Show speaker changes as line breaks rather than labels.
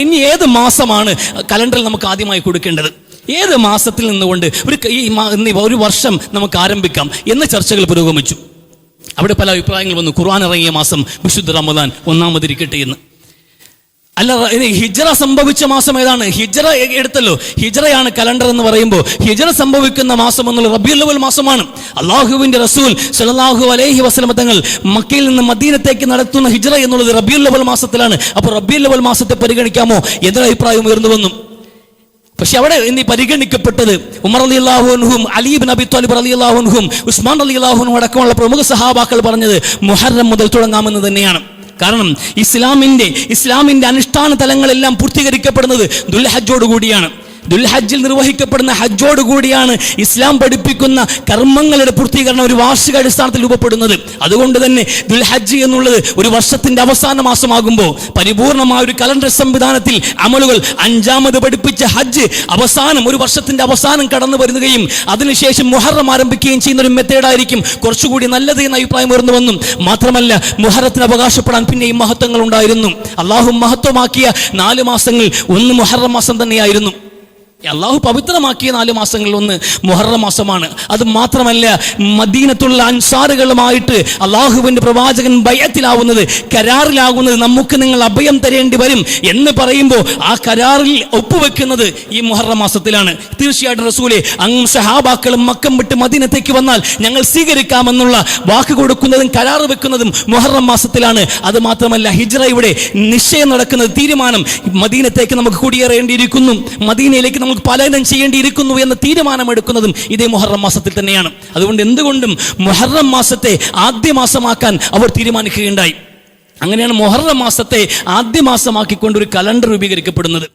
ഇനി ഏത് മാസമാണ് കലണ്ടറിൽ നമുക്ക് ആദ്യമായി കൊടുക്കേണ്ടത്? ഏത് മാസത്തിൽ നിന്നുകൊണ്ട് ഒരു ഈ ഒരു വർഷം നമുക്ക് ആരംഭിക്കാം എന്ന ചർച്ചകൾ പുരോഗമിച്ചു. അവിടെ പല അഭിപ്രായങ്ങൾ വന്നു. ഖുർആൻ ഇറങ്ങിയ മാസം വിശുദ്ധ റമദാൻ ഒന്നാമതിരിക്കട്ടെ എന്ന്. അല്ല ഇനി ഹിജറ സംഭവിച്ച മാസം ഏതാണ്? ഹിജറ എടുത്തല്ലോ. ഹിജറയാണ് കലണ്ടർ എന്ന് പറയുമ്പോൾ ഹിജറ സംഭവിക്കുന്ന മാസം എന്നുള്ള റബിയുൽ മാസമാണ്. അള്ളാഹുവിന്റെ റസൂൽ സലാഹു അലൈഹി വസല്ലമ തങ്ങൾ മക്കയിൽ നിന്ന് മദീനത്തേക്ക് നടത്തുന്ന ഹിജറ എന്നുള്ളത് റബിയുൽ മാസത്തിലാണ്. അപ്പോൾ റബിയുൽ മാസത്തെ പരിഗണിക്കാമോ? എന്നൊരു അഭിപ്രായം ഉയർന്നു വന്നു. പക്ഷെ അവിടെ ഇനി പരിഗണിക്കപ്പെട്ടത് ഉമർ അലി അള്ളാഹുൻഹും അലീബ് നബി ത്വാലിബ് അലി അള്ളാഹുൻഹും ഉസ്മാൻ അലി അള്ളാഹുനും അടക്കമുള്ള പ്രമുഖ സഹാബാക്കൾ പറഞ്ഞത് മുഹറം മുതൽ തുടങ്ങാമെന്ന് തന്നെയാണ്. കാരണം ഇസ്ലാമിന്റെ ഇസ്ലാമിന്റെ അനുഷ്ഠാന തലങ്ങളെല്ലാം പൂർത്തീകരിക്കപ്പെടുന്നത് ദുൽഹജ്ജോട് കൂടിയാണ്. ദുൽഹജ്ജിൽ നിർവഹിക്കപ്പെടുന്ന ഹജ്ജോട് കൂടിയാണ് ഇസ്ലാം പഠിപ്പിക്കുന്ന കർമ്മങ്ങളുടെ പൂർത്തീകരണം ഒരു വാർഷിക അടിസ്ഥാനത്തിൽ രൂപപ്പെടുന്നത്. അതുകൊണ്ട് തന്നെ ദുൽഹജ്ജ് എന്നുള്ളത് ഒരു വർഷത്തിന്റെ അവസാന മാസമാകുമ്പോൾ പരിപൂർണമായ ഒരു കലണ്ടർ സംവിധാനത്തിൽ അമലുകൾ അഞ്ചാമത് പഠിപ്പിച്ച ഹജ്ജ് അവസാനം ഒരു വർഷത്തിന്റെ അവസാനം കടന്നു വരുകയും അതിനുശേഷം മുഹറം ആരംഭിക്കുകയും ചെയ്യുന്ന ഒരു മെത്തേഡായിരിക്കും കുറച്ചുകൂടി നല്ലത് എന്ന അഭിപ്രായം ഉയർന്നുവന്നും മാത്രമല്ല മുഹറത്തിന് അവകാശപ്പെടാൻ പിന്നെയും മഹത്വങ്ങൾ ഉണ്ടായിരുന്നു. അള്ളാഹു മഹത്വമാക്കിയ നാല് മാസങ്ങൾ ഒന്ന് മുഹറം മാസം തന്നെയായിരുന്നു. അള്ളാഹു പവിത്രമാക്കിയ നാല് മാസങ്ങളിൽ ഒന്ന് മുഹറ മാസമാണ്. അത് മാത്രമല്ല മദീനത്തുള്ള അൻസാറുകളുമായിട്ട് അള്ളാഹുവിന്റെ പ്രവാചകൻ ഭയത്തിലാവുന്നത് കരാറിലാകുന്നത് നമുക്ക് നിങ്ങൾ അഭയം തരേണ്ടി വരും എന്ന് പറയുമ്പോൾ ആ കരാറിൽ ഒപ്പുവെക്കുന്നത് ഈ മുഹറ മാസത്തിലാണ്. തീർച്ചയായിട്ടും റസൂലെ അങ് സഹാബാക്കളും മക്കം വിട്ട് മദീനത്തേക്ക് വന്നാൽ ഞങ്ങൾ സ്വീകരിക്കാമെന്നുള്ള വാക്ക് കൊടുക്കുന്നതും കരാർ വെക്കുന്നതും മുഹറം മാസത്തിലാണ്. അത് മാത്രമല്ല ഹിജ്റയുടെ നിശ്ചയം നടക്കുന്നത് തീരുമാനം മദീനത്തേക്ക് നമുക്ക് കുടിയേറേണ്ടിയിരിക്കുന്നു. മദീനയിലേക്ക് നമുക്ക് പലതും ചെയ്യേണ്ടിയിരിക്കുന്നു എന്ന തീരുമാനമെടുക്കുന്നതും ഇതേ മുഹറം മാസത്തിൽ തന്നെയാണ്. അതുകൊണ്ട് എന്തുകൊണ്ടും മുഹറം മാസത്തെ ആദ്യ മാസമാക്കാൻ അവർ തീരുമാനിക്കുകയുണ്ടായി. അങ്ങനെയാണ് മുഹറം മാസത്തെ ആദ്യ മാസമാക്കിക്കൊണ്ട് ഒരു കലണ്ടർ രൂപീകരിക്കപ്പെടുന്നത്.